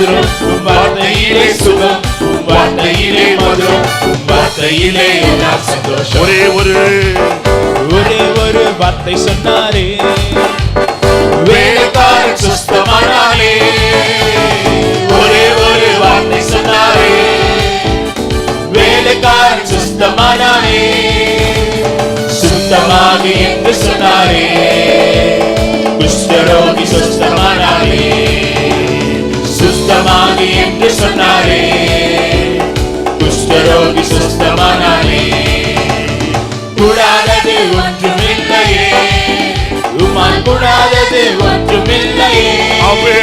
மதுரம். உம் வார்த்தையிலே சுகம் உம் வார்த்தையிலே மதுரம். உம் வார்த்தையிலே எல்லாம் சந்தோஷம். ஒரே ஒரு. ஒரே ஒரு வார்த்தை சொன்னாரே. வேலைக்காரன் சுஸ்தமானாலே ஒரே ஒரு வார்த்தை சொன்னாரே. வேலைக்காரன் சுஸ்தமானாலே சுத்தமாக என்று சொன்னாரே. குஷ்டரோகி சுஸ்தமானாலே சுஸ்தமாக என்று சொன்னாரே. குஷ்டரோகி சுஸ்தமானாலே கூடாதது ஒன்றுமில்லையே. உமான் கூடாதது ஒன்றுமில்லையே. அவே